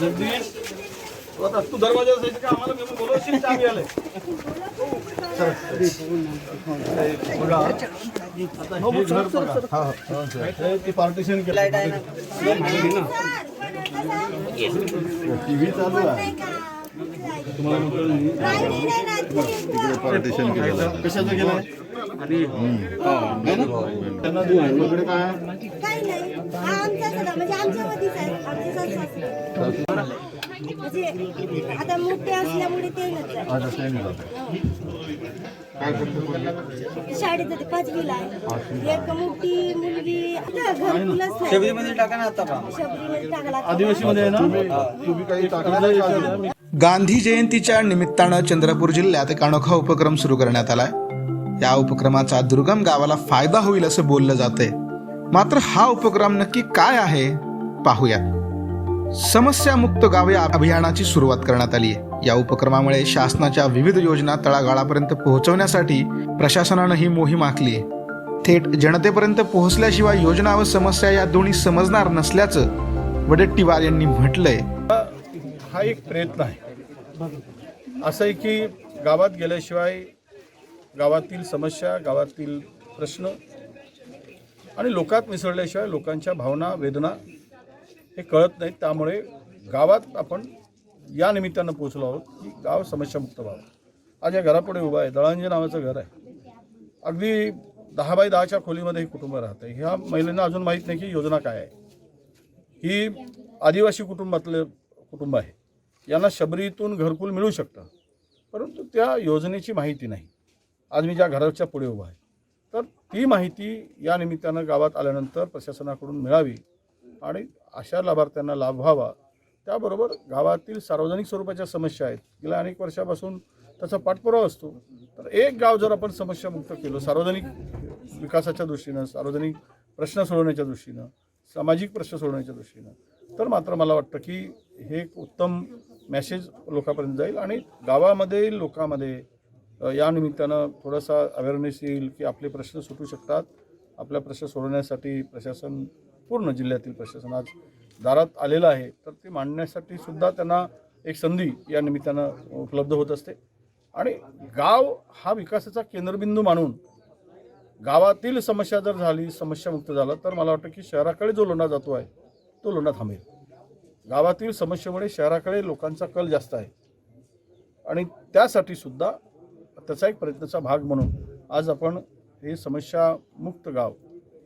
जगदीश तू आता तू दरवाजा असायचं का? आम्हाला घेऊन बोलवशील चावी आले बघा आता हे घर बघा. हे ते पार्टिशन केलं. टीव्ही चालू आहे. तुम्हाला म्हटलं नाही पार्टिशन केलेलं कशाचं केलं आणि त्यांना देऊ आपल्याकडे काय आता मोठे असल्यामुळे ते जात. शाळेत जाते पाचवीला एक मोठी मुलगी आता घरकुलच नाही शबरीमध्ये टाका ना आता शबरीमध्ये टाकला आदिवासीमध्ये आहे ना? तुम्ही काही टाकलं का? अजून? गांधी जयंतीच्या निमित्तानं चंद्रपूर जिल्ह्यात एक अनोखा उपक्रम सुरू करण्यात आलाय. या उपक्रमाचा दुर्गम गावाला फायदा होईल असं बोललं जातंय. मात्र हा उपक्रम नक्की काय आहे? पाहूयात समस्यामुक्त गावे अभियानाची सुरुवात करण्यात आली आहे. या उपक्रमामुळे शासनाच्या विविध योजना तळागाळापर्यंत पोहोचवण्यासाठी प्रशासनानं ही मोहीम आखली आहे. थेट जनतेपर्यंत पोहोचल्याशिवाय योजना व समस्या या दोन्ही समजणार नसल्याचं वडेट्टीवार यांनी म्हटलंय. हा एक प्रयत्न आहे. असं आहे की गावात गेल्याशिवाय गावातील समस्या गावातील प्रश्न आणि लोकात मिसळल्याशिवाय लोकांच्या भावना वेदना हे कळत नाहीत. त्यामुळे गावात आपण या निमित्तानं पोचलो आहोत की गाव समस्यामुक्त व्हावं. आज या घरापुढे उभा आहे. दळांजे नावाचं घर आहे. अगदी दहा बाय दहाच्या खोलीमध्ये हे कुटुंब राहतं ह्या महिलांना अजून माहीत नाही की योजना काय आहे. ही आदिवासी कुटुंबातलं कुटुंब आहे. यांना शबरीतून घरकुल मिळू शकतं. परंतु त्या योजनेची माहिती नाही. आज मी ज्या घराच्या पुढे उभा आहे. ती माहिती या निमित्तानं गावात आल्यानंतर प्रशासनाकडून मिळावी आणि अशा लाभार्थ्यांना लाभ व्हावा. त्याबरोबर गावातील सार्वजनिक स्वरूपाच्या समस्या आहेत. गेल्या अनेक वर्षापासून त्याचा पाठपुरावा असतो. तर एक गाव जर आपण समस्यामुक्त केलं सार्वजनिक विकासाच्या दृष्टीनं सार्वजनिक प्रश्न सोडवण्याच्या दृष्टीनं सामाजिक प्रश्न सोडवण्याच्या दृष्टीनं तर मात्र मला वाटतं की हे एक उत्तम मॅसेज लोकांपर्यंत जाईल आणि गावामध्ये लोकांमध्ये या निमित्तानं थोडासा अवेअरनेस येईल की आपले प्रश्न सुटू शकतात. आपल्या प्रश्न सोडवण्यासाठी प्रशासन पूर्ण जिल्ह्यातील प्रशासन आज दारात आलेलं आहे. तर ते मांडण्यासाठी सुद्धा त्यांना एक संधी या निमित्तानं उपलब्ध होत असते. आणि गाव हा विकासाचा केंद्रबिंदू मानून गावातील समस्या जर झाली समस्यामुक्त झाला तर मला वाटतं की शहराकडे जो लोणा जातो आहे तो लोणा थांबेल. गावातील समस्येमुळे शहराकडे लोकांचा कल जास्त आहे. आणि त्यासाठी सुद्धा त्याचा एक प्रयत्नाचा भाग म्हणून आज आपण हे समस्यामुक्त गाव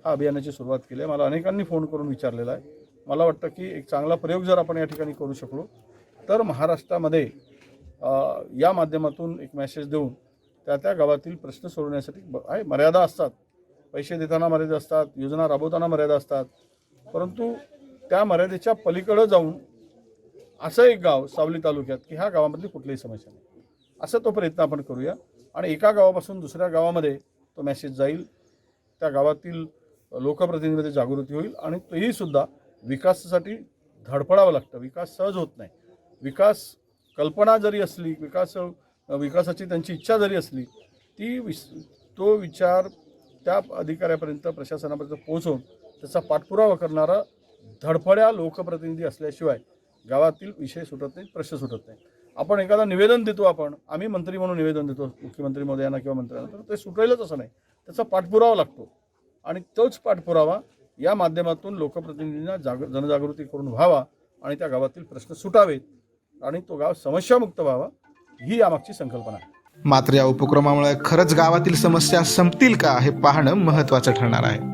हा अभियानाची सुरुवात केली आहे. मला अनेकांनी फोन करून विचारलेला आहे. मला वाटतं की एक चांगला प्रयोग जर आपण या ठिकाणी करू शकलो तर महाराष्ट्रामध्ये या माध्यमातून एक मेसेज देऊन त्या त्या गावातील प्रश्न सोडवण्यासाठी आहे. मर्यादा असतात. पैसे देताना मर्यादा असतात योजना राबवताना मर्यादा असतात. परंतु त्या मर्यादेच्या पलीकडं जाऊन असं एक गाव सावली तालुक्यात की ह्या गावामधली कुठलीही समस्या नाही. असा तो प्रयत्न आपण करूया. आणि एका गावापासून दुसऱ्या गावामध्ये तो मेसेज जाईल. त्या गावातील लोकप्रतिनिधीमध्ये जागृती होईल आणि तेही सुद्धा विकासासाठी धडपडावं लागतं. विकास सहज होत नाही. विकास कल्पना जरी असली विकास विकासाची त्यांची इच्छा जरी असली ती विस तो विचार त्या अधिकाऱ्यापर्यंत प्रशासनापर्यंत पोहोचवून त्याचा पाठपुरावा करणारा धडपड्या लोकप्रतिनिधी असल्याशिवाय गावातील विषय सुटत नाही प्रश्न सुटत नाही. आपण एखादा निवेदन देतो आपण आम्ही मंत्री म्हणून निवेदन देतो मुख्यमंत्री महोदयांना किंवा मंत्र्यांना तर ते सुटेलच असं नाही. त्याचा पाठपुरावा लागतो. आणि तोच पाठपुरावा या माध्यमातून लोकप्रतिनिधींना जाग जनजागृती करून व्हावा आणि त्या गावातील प्रश्न सुटावेत आणि तो गाव समस्यामुक्त व्हावा ही यामागची संकल्पना आहे. मात्र या उपक्रमामुळे खरंच गावातील समस्या संपतील का हे पाहणं महत्त्वाचं ठरणार आहे.